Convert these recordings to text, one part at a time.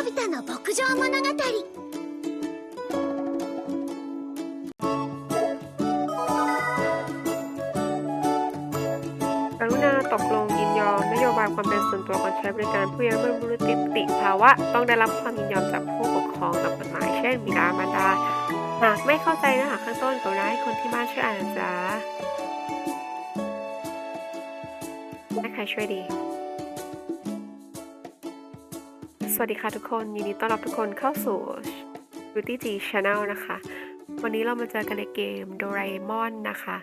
のび太の牧場物語 กรุณาตกลงยินยอมนโยบายความเป็นส่วนตัวของใช้บริการผู้ยังไม่บรรลุนิติภาวะ ต้องได้รับความยินยอมจากผู้ปกครองตามกฎหมาย เช่น บิดามารดา หากไม่เข้าใจเนื้อหาข้างต้นกรุณาให้คนที่บ้านช่วยอ่านนะจ้าให้ใครช่วยดี วัสดีค่ะทุกคน ยินดีต้อนรับทุกคนเข้าสู่ Beauty G Channel นะคะ วันนี้เรามาเจอกันในเกม Doraemon นะคะ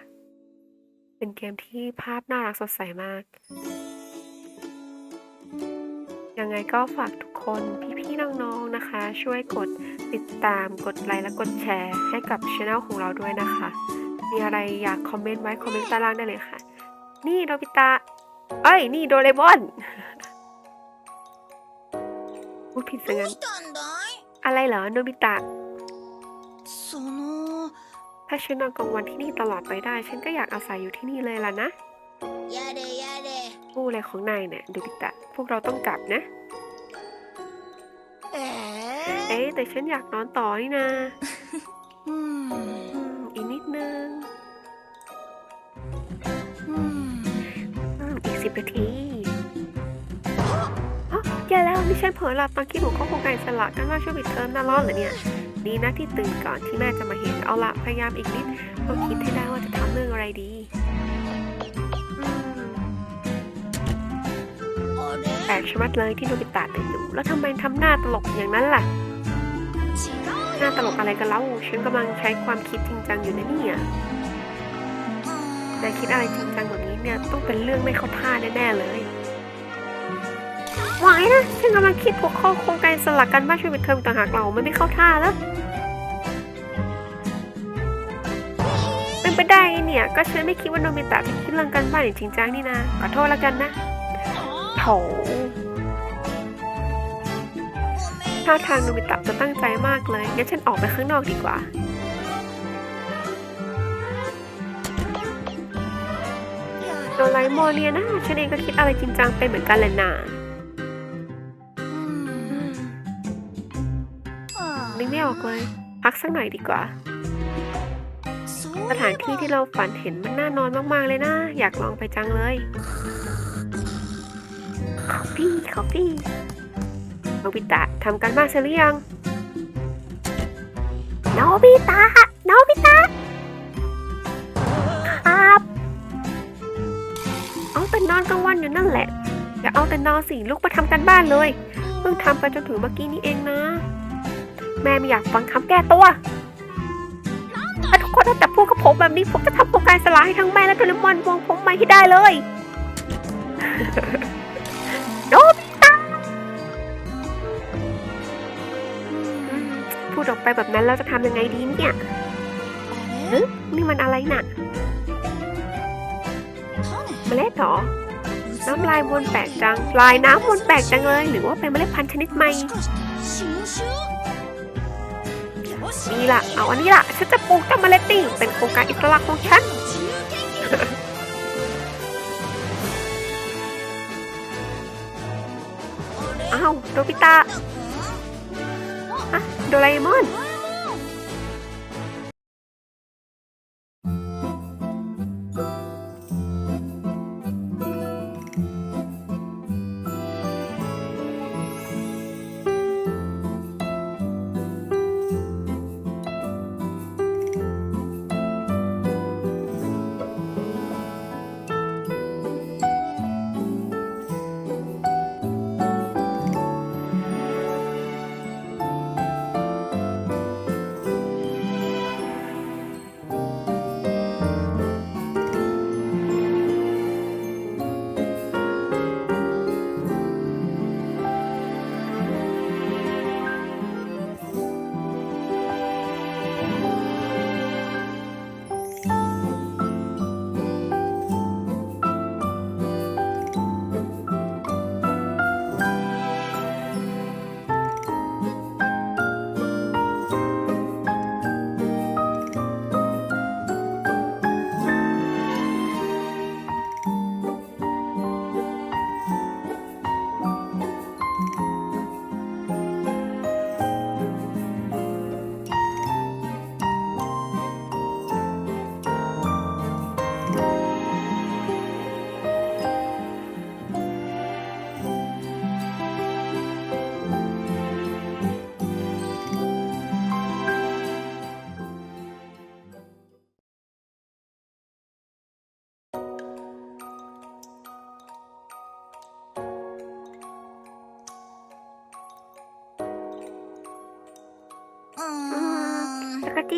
เป็นเกมที่ภาพน่ารักสดใสมาก ยังไงก็ฝากทุกคนพี่ๆน้องๆนะคะ ช่วยกดติดตามกดไลค์และกดแชร์ ให้กับช anel ของเราด้วยนะคะ มีอะไรอยากคอมเมนต์ไว้คอมเมนต์ใต้ล่างได้เลยค่ะ นี่โนบิตะเอ้ย นี่โดเรมอนูดผิดซะงั้นอะไรเหรอโนบิตะถ้าฉันนอนกลางวันที่นี่ตลอดไปได้ ฉันก็อยากอาศัยอยู่ที่นี่เลยล่ะนะพูดอะไรของนายเนี่ยโนบิตะ พวกเราต้องกลับนะเอ๊แต่ฉันอยากนอนต่อนี่นะอีกนิดนึงอีกสิบนาที นี่ใช่เผลอลับตอนกี้หนูก็คงไก่สละกันว่าช่วงปิดเทอมน่ารอดเหรอเนี่ยนี่นะที่ตื่นก่อนที่แม่จะมาเห็นเอาละพยายามอีกนิดเราคิดให้ได้ว่าจะทำเรื่องอะไรดี แปลกชะมัดเลยที่โนบิตะเป็นหนูแล้วทำไมทำหน้าตลกอย่างนั้นล่ะ หน้าตลกอะไรกันเล่าฉันกำลังใช้ความคิดจริงจังอยู่นะเนี่ยแต่คิดอะไรจริงจังแบบนี้เนี่ยต้องเป็นเรื่องไม่เข้าท่าแน่ๆเลย ไว้นะฉันกำลังคิดหัวข้อโครงการสลักกันบ้านชีวิตเธอต่างหากเราไม่ไม่เข้าท่าแล้วไม่ไปได้เนี่ย ก็ฉันไม่คิดว่าโนมิตะจะคิดเรื่องการบ้านอย่างจริงจังนี่นะขอโทษแล้วกันนะโถท่าทางโนมิตะจะตั้งใจมากเลยงั้นฉันออกไปข้างนอกดีกว่าโดไลมอนเนี่ยนะฉันเองก็คิดอะไรจริงจังไปเหมือนกันแหละนะ ออกเลย พักสักหน่อยดีกว่า สถานที่ที่เราฝันเห็นมันน่านอนมากๆเลยนะ อยากลองไปจังเลยขอพี่ขอพี่โนบิตะทำกันบ้านเสร็จหรือยังโนบิตะโนบิตะครับเอาแต่นอนกลางวันอยู่นั่นแหละอย่าเอาแต่นอนสิลุกมาทำกันบ้านเลย เพิ่งทำไปจนถึงเมื่อกี้นี้เองนะ แม่ไม่อยากฟังคำแก้ตัวถ้าทุกคนแต่พูดกับผมแบบนี้ผมจะทำโครงการสลายให้ทั้งแม่และโดเรมอนวงผมใหม่ให้ได้เลยโนบิตะพูดออกไปแบบนั้นเราจะทำยังไงดีเนี่ยนี่มันอะไรน่ะเมล็ดหรอ น้ำลายมวนแปลกจัง ลายน้ำมวนแปลกจังเลย หรือว่าเป็นเมล็ดพันธุ์ชนิดใหม่ นี่ล่ะ เอาอันนี้ล่ะ ฉันจะปลูกต้นเมล็ดติ่งเป็นโครงการอิสระของฉัน อ้าว โดปิตาอะโดราเอมอน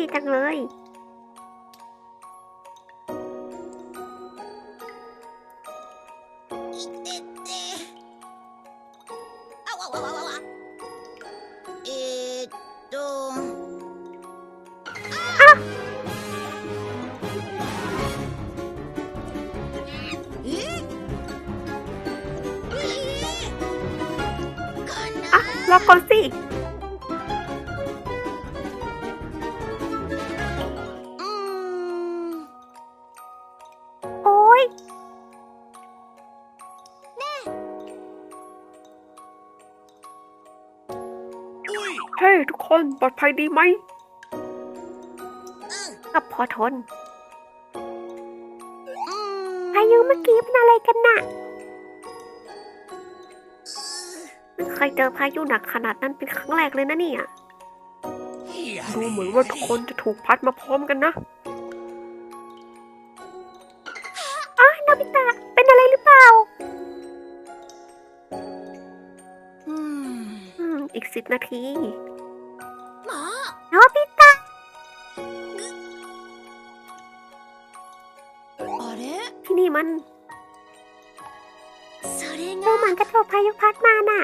จี้จังเลย いててあわわわわわえー、っとあええか อ่ะ な รอก่อนสิ อนปลอดภัยดีไหมก็พอทนอายุเมื่อกี้เป็นอะไรกันน่ะไม่เคยเจอพายุหนักขนาดนั้นเป็นครั้งแรกเลยนะเนี่ย ดูเหมือนว่าทุกคนจะถูกพัดมาพร้อมกันนะอ๋อนบิตะ เป็นอะไรหรือเปล่า อีกสิบนาที พายุพัดมาน่ะ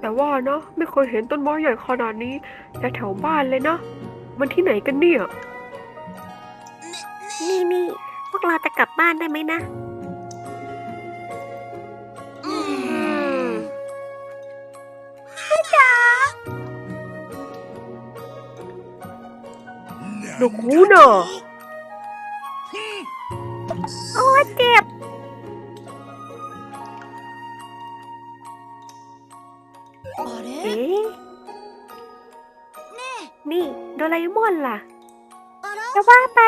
แต่ว่านะ ไม่เคยเห็นต้นไม้ใหญ่ขนาดนี้และแถวบ้านเลยนะ มันที่ไหนกันเนี่ย นี่นี่พวกเราจะกลับบ้านได้ไหมนะ หนูคูหนอโอ้เจ็บ เอ๊ะนี่โดราเอมอนล่ะจะว่าไป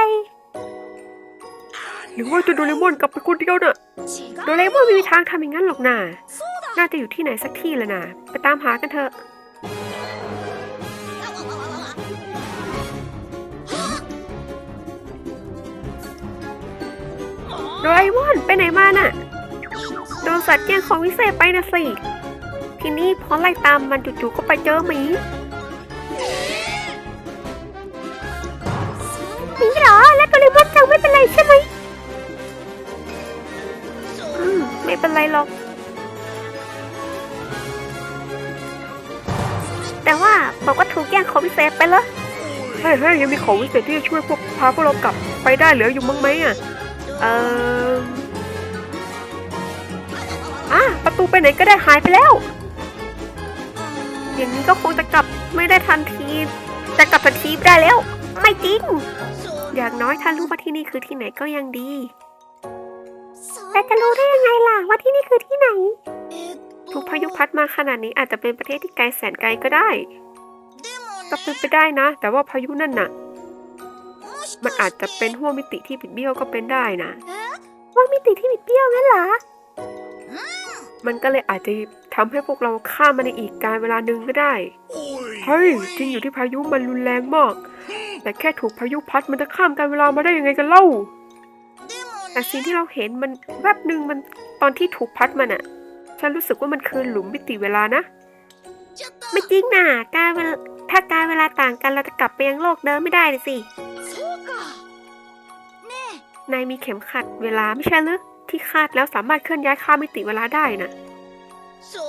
หรือว่าจะโดราเอมอนกลับไปคนเดียวน่ะโดราเอมอนไม่มีทางทำอย่างนั้นหรอกน่ะน่าจะอยู่ที่ไหนสักที่แหละน่ะ ไปตามหากันเถอะ โดราเอมอนไปไหนมาน่ะ โดนสัตว์แย่งของวิเศษไปนะสิ ทีนี้พอไล่ตามมันจู่ๆก็ไปเจอหมีหมีเหรอ แล้วโดเรมอนจังไม่เป็นไรใช่ไหมอืม ไม่เป็นไรหรอก แต่ว่าบอกว่าถูกแย่งของวิเศษไปแล้วเฮ้ยเฮ้ยยังมีของวิเศษที่จะช่วยพวกพาพวกเรากลับไปได้เหลืออยู่มั้งไหมอะ เอออะประตูไปไหนก็ได้หายไปแล้ว อย่างนี้ก็คงจะกลับไม่ได้ทันที จะกลับทันทีได้แล้ว ไม่จริง อย่างน้อยถ้ารู้ว่าที่นี่คือที่ไหนก็ยังดี แต่จะรู้ได้ยังไงล่ะว่าที่นี่คือที่ไหน ถูกพายุพัดมาขนาดนี้อาจจะเป็นประเทศที่ไกลแสนไกลก็ได้ ก็เป็นไปได้นะ แต่ว่าพายุนั่นน่ะ มันอาจจะเป็นห้วงมิติที่ผิดเบี้ยวก็เป็นได้นะห้วงมิติที่ผิดเบี้ยวนั่นเหรอมันก็เลยอาจจะทำให้พวกเราข้ามมาในอีกการเวลาหนึ่งก็ได้เฮ้ยจริงอยู่ที่พายุมันรุนแรงมาก แต่แค่ถูกพายุพัดมันจะข้ามการเวลามาได้ยังไงกันเล่า แต่สิ่งที่เราเห็นมันแวบหนึ่งมันตอนที่ถูกพัดมันอะฉันรู้สึกว่ามันคือหลุมมิติเวลานะ ไม่จริงนะการถ้าการเวลาต่างกันเราจะกลับไปยังโลกเดิมไม่ได้เลยสิ นายมีเข็มขัดเวลาไม่ใช่หรือที่คาดแล้วสามารถเคลื่อนย้ายข้ามมิติเวลาได้นะ่ะ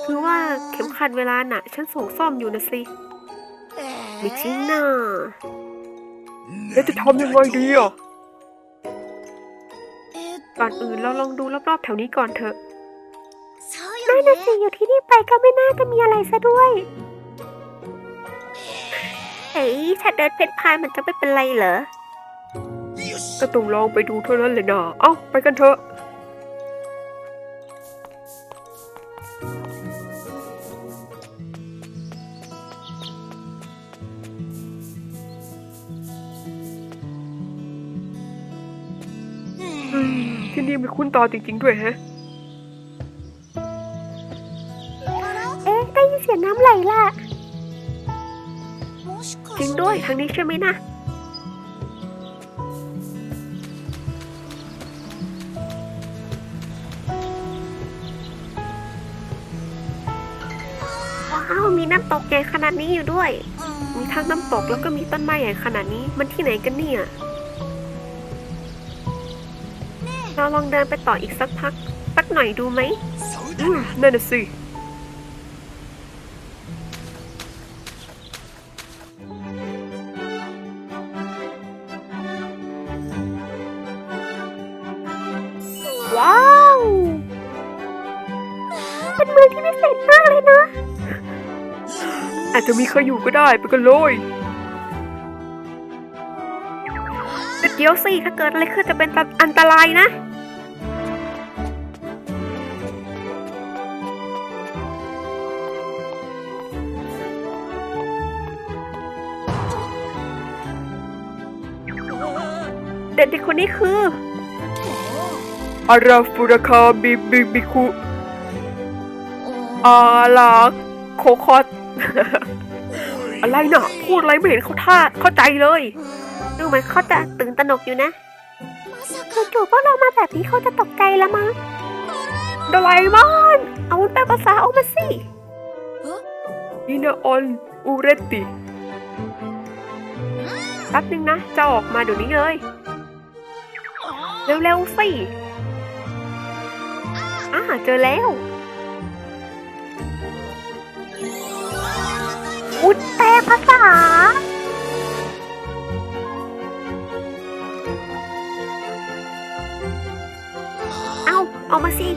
คือว่าเข็มขัดเวลาน่ะ ฉันส่งซ่อมอยู่นะสิไม่จริงนะแล้วจะทำยังไงดีอะก่อนอื่นเราลองดูรอบๆแถวนี้ก่อนเถอะน่าจะอยู่ที่นี่ไปก็ไม่น่าจะมีอะไรซะด้วยเฮ้ยถ้าเดินเพ่นพ่านมันจะไม่เป็นไรเหรอ ก็ต้องลองไปดูเท่านั้นเลยนะเอ้าไปกันเถอะที่นี่มีคุณต่อจริง ๆ ด้วยแฮะ เอ๊ะ ได้ยินเสียงน้ำไหลล่ะ จริงด้วยทางนี้ใช่ไหมนะ ตกใหญ่ขนาดนี้อยู่ด้วยうมีんทั้งน้ำตกแล้วก็มีต้นไม้ใหญ่ขนาดนี้ มันที่ไหนกันเนี่ย เราลองเดินไปต่ออีกสักพัก สักหน่อยดูไหมอืมนั่นน่ะสิ จจะมีใครอยู่ก็ได้ไปกันเลยเดี๋ยวสิถ้าเกิดอะไรขึ้นจะเป็นอันตรายนะ เด็กๆคนนี้คืออาราฟูราคาบิบิบิคุおอาลาโคคอต อะไรเนาะพูดอะไรไม่เห็นเขาท่าเข้าใจเลย ดูไหมเขาจะตื่นตระหนกอยู่นะจู่ๆพวกเรามาแบบนี้เขาจะตกใจละมั้งโดไอมอนเอาแปลภาษาออกมาสิอินาออนอูเรติแป๊บนึงนะจะออกมาเดี๋ยวนี้เลย เร็วๆสิอ่าเจอแล้ว อุตเตภาษา เอาเอามาสิ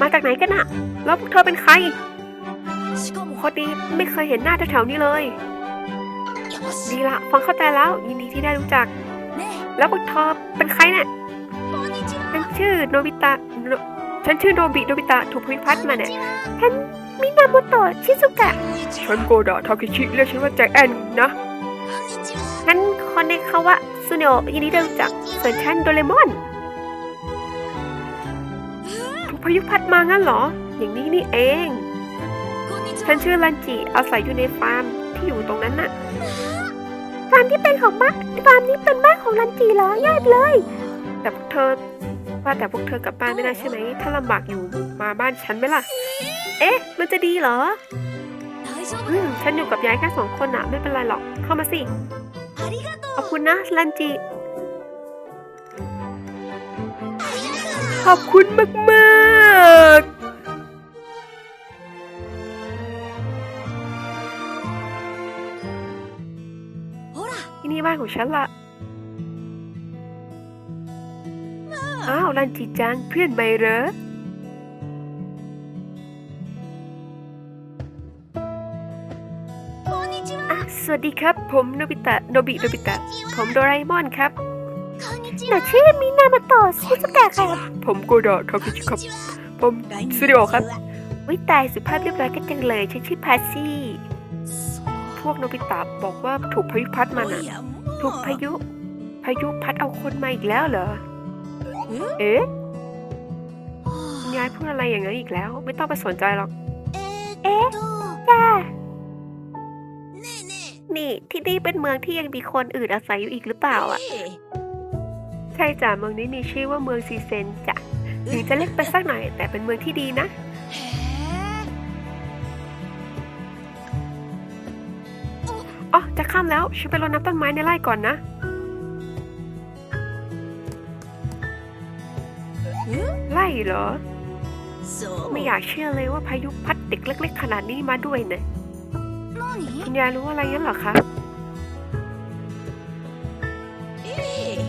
มาจากไหนกันอะแล้วพวกเธอเป็นใครพอดีไม่เคยเห็นหน้าแถวๆนี้เลย ดีละ ฟังเข้าใจแล้ว ยินดีที่ได้รู้จัก แล้วพวกเธอเป็นใครเนี่ย ชื่อโนบิตะฉันชื่อโนบิโนบิตะถูกพิพัฒน์มาเนี่ยฉันมินาโมโตะชิซุกะ ฉันโกดะทาคิชิเรียกฉันว่าแจ็คแอนนะงั้นคอนเนคเขาวะซูเนโอยินดีเดิมจากเส่วนฉันโดเรมอนถูกพายุพัดมางั้นเหรอ อย่างนี้นี่เอง ฉันชื่อลันจิอาศัยอยู่ในฟาร์มที่อยู่ตรงนั้นน่ะฟาร์มที่เป็นของมักฟาร์มนี้เป็นบ้านของลันจิเหรอยอดเลย แต่พวกเธอ ว่าแต่พวกเธอกลับบ้านไม่ได้ใช่ไหม ถ้าลำบากอยู่มาบ้านฉันไหมล่ะ เอ๊ะ มันจะดีเหรอ อืม ฉันอยู่กับยายแค่สองคนอะไม่เป็นไรหรอก เข้ามาสิ ขอบคุณนะลันจิ ขอบคุณมากๆที่นี่บ้านของฉันละ อ้าวลันจิจังเพื่อนไม่เหรอสวัสดีครับ ผมโนบิตะโนบิโนบิตะ ผมโดราเอมอนครับหนาชื่อมินามาโตะคุสกะครับ ผมโกดะทาคุชิครับ ผมซูริโอครับ วิตายสุภาพเรียบร้อยกันจังเลยฉันชื่อพาซี่ พวกโนบิตะบอกว่าถูกพายุพัดมาน่ะ ถูกพายุ พายุพัดเอาคนมาอีกแล้วเหรอ เอ๊ะยายพูดอะไรอย่างนั้นอีกแล้ว ไม่ต้องไปสนใจหรอก เอ๊ะจ้านี่ที่นี่เป็นเมืองที่ยังมีคนอื่นอาศัยอยู่อีกหรือเปล่าอะ ใช่จ้ะเมืองนี้มีชื่อว่าเมืองซีเซนจ้ะถึงจะเล็กไปสักหน่อย แต่เป็นเมืองที่ดีนะอ๋อจะข้ามแล้วฉันไปรดน้ำต้นไม้ในไร่ก่อนนะ ใช่เหรอ ไม่อยากเชื่อเลยว่าพายุพัดเด็กเล็ก ๆ ขนาดนี้มาด้วยเนี่ยคุณยายรู้อะไรงั้นเหรอคะ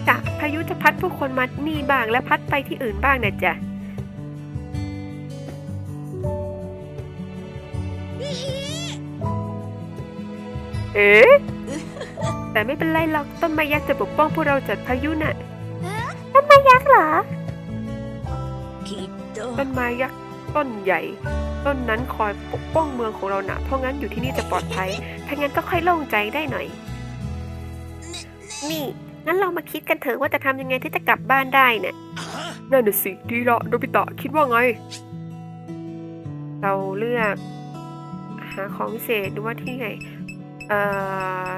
จ้ะพายุจะพัดผู้คนมานี่บ้างและพัดไปที่อื่นบ้างนะจ๊ะเอ๊ะแต่ไม่เป็นไรหรอกต้นไม้ยักษ์จะปกป้องพวกเราจากพายุน่ะต้นไม้ยักษ์เหรอ ต้นไม้ยักษ์ต้นใหญ่ ต้นนั้นคอยปกป้องเมืองของเราหนะเพราะงั้นอยู่ที่นี่จะปลอดภัยถ้างั้นก็ค่อยโล่งใจได้หน่อย นี่งั้นเรามาคิดกันเถอะว่าจะทำยังไงที่จะกลับบ้านได้เนี่ยนั่นน่ะสิดีละโนบิตะคิดว่าไง เราเลือกหาของพิเศษดูว่าที่ไหนเอ่อ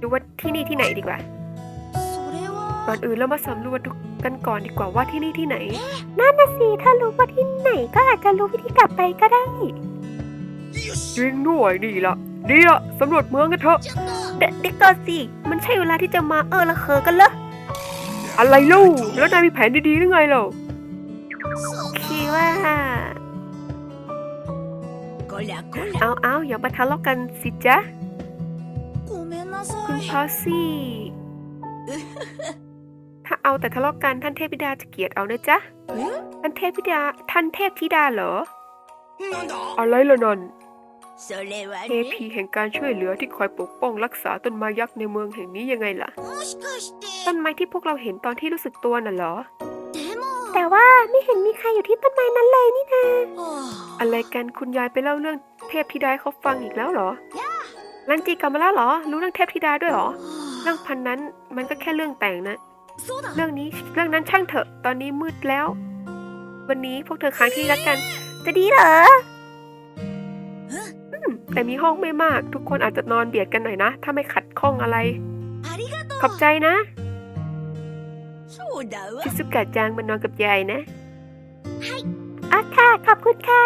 ดูว่าที่นี่ที่ไหนดีกว่าก่อนอื่นเรามาสำรวจทุก กันก่อนดีกว่าว่าที่นี่ที่ไหน นั่นนะสิถ้ารู้ว่าที่ไหนก็อาจจะรู้วิธีกลับไปก็ได้ จริงด้วยดีละดีละสำรวจเมืองกันเถอะเด็กก่อนสิ มันใช่เวลาที่จะมาเออละเคอกันเหรออะไรลูกแล้วนายมีแผนดีๆหรือไงเล่าคิดว่า เอาเอาอย่ามาทะเลาะกันสิจ๊ะ คุณพ่อสิ ถ้าเอาแต่ทะเลาะกกันท่านเทพธิดาจะเกลียดเอานะจ๊ะท่านเทพธิดาท่านเทพธิดาเหรอ อะไรล่ะนนเทพีแห่งการช่วยเหลือที่คอยปกป้องรักษาต้นไม้ยักษ์ในเมืองแห่งนี้ยังไงล่ะ ต้นไม้ที่พวกเราเห็นตอนที่รู้สึกตัวน่ะเหรอ แต่ว่าไม่เห็นมีใครอยู่ที่ต้นไม้นั้นเลยนี่นาอะไรกันคุณยายไปเล่าเรื่องเทพธิดาเขาฟังอีกแล้วเหรอลันจีกลับมาแล้วเหรอ รู้เรื่องเทพธิดาด้วยเหรอ เรื่องพันนั้นมันก็แค่เรื่องแต่งนะ เรื่องนี้เรื่องนั้นช่างเถอะ ตอนนี้มืดแล้ว วันนี้พวกเธอค้างที่รักกัน จะดีเหรอแต่มีห้องไม่มาก ทุกคนอาจจะนอนเบียดกันหน่อยนะ ถ้าไม่ขัดข้องอะไร ขอบใจนะชิซุกะจางมานอนกับยายนะอะค่ะ ขอบคุณค่ะ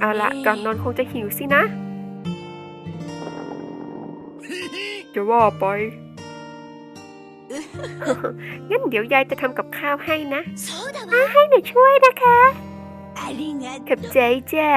เอาละก่อนนอนคงจะหิวสินะ จะว่าไป งั้นเดี๋ยวยายจะทำกับข้าวให้นะอาให้หนูช่วยนะคะ ขอบใจจ้า